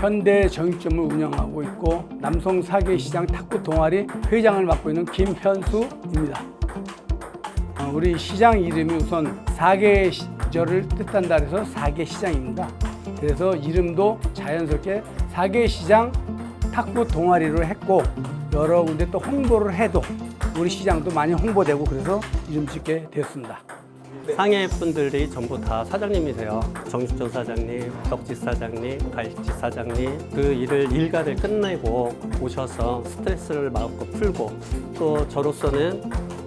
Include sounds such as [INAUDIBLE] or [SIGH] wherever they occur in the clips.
현대 정육점을 운영하고 있고 남성 사계 시장 탁구 동아리 회장을 맡고 있는 김현수입니다. 어, 우리 시장 이름이 우선 사계 절을 뜻한다 해서 사계 시장입니다. 그래서 이름도 자연스럽게 사계 시장 탁구 동아리로 했고 여러 군데 또 홍보를 해도 우리 시장도 많이 홍보되고 그래서 이름 짓게 되었습니다. 상해 분들이 전부 다 사장님이세요. 정육점 사장님, 떡집 사장님, 갈치 사장님. 그 일을 일가를 끝내고 오셔서 스트레스를 마음껏 풀고 또 저로서는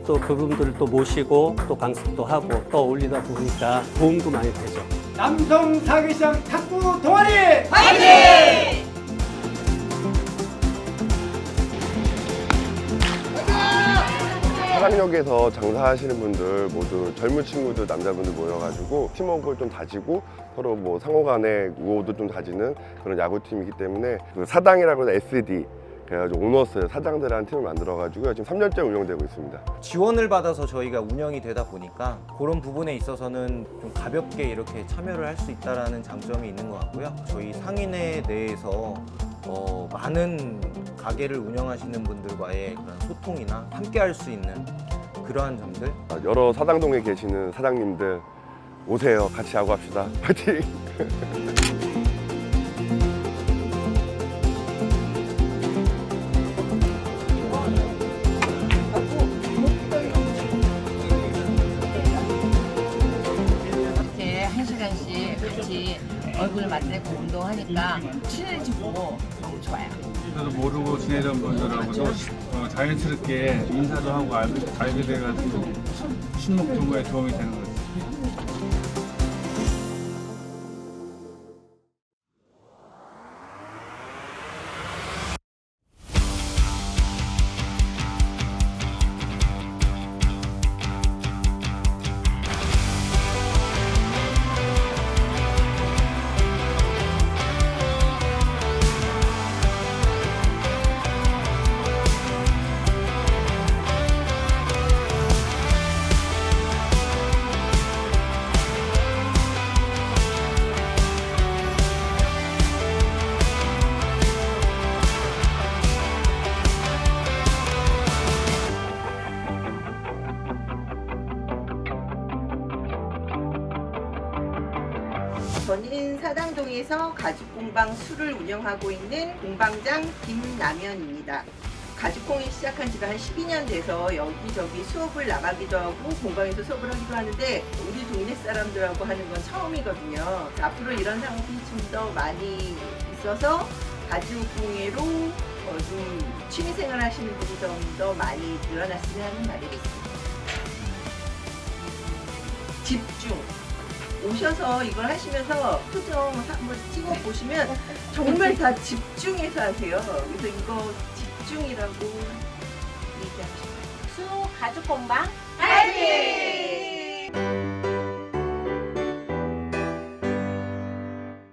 또 그분들을 또 모시고 또 강습도 하고 또 어울리다 보니까 도움도 많이 되죠. 남성 사계시장 탁구 동아리 사랑역에서 장사하시는 분들 모두 젊은 친구들 남자분들 모여가지고 팀워크를 좀 다지고 서로 뭐 상호간에 우호도 좀 다지는 그런 야구팀이기 때문에 그 사당이라고 해서 SD 그래가지고 오너스 사장들한 팀을 만들어가지고 지금 3년째 운영되고 있습니다. 지원을 받아서 저희가 운영이 되다 보니까 그런 부분에 있어서는 좀 가볍게 이렇게 참여를 할 수 있다라는 장점이 있는 것 같고요. 저희 상인회 내에서 어, 많은 가게를 운영하시는 분들과의 그런 소통이나 함께 할 수 있는 그러한 점들? 아, 여러 사당동에 계시는 사장님들 오세요. 같이 파이팅! [LAUGHS] 이렇게 한 시간씩 같이 얼굴 맞대고 운동하니까 친해지고 좋아요. 저도 모르고 지내던 분들하고도 어, 자연스럽게 인사도 하고 알, 알게 돼가지고 친목 증거에 도움이 되는 것 같아요. 저는 사당동에서 가죽공방 술을 운영하고 있는 공방장 김남현입니다. 가죽공이 시작한 지가 한 12년 돼서 여기저기 수업을 나가기도 하고 공방에서 수업을 하기도 하는데 우리 동네 사람들하고 하는 건 처음이거든요. 앞으로 이런 상품이 좀 더 많이 있어서 가죽공예로 어, 좀 취미생활 하시는 분이 좀 더 많이 늘어났으면 하는 바람이겠습니다. 집중. 오셔서 이걸 하시면서 표정 한번 찍어 보시면 정말 다 집중해서 하세요. 그래서 이거 집중이라고 얘기하시면 수 가죽 공방 화이팅!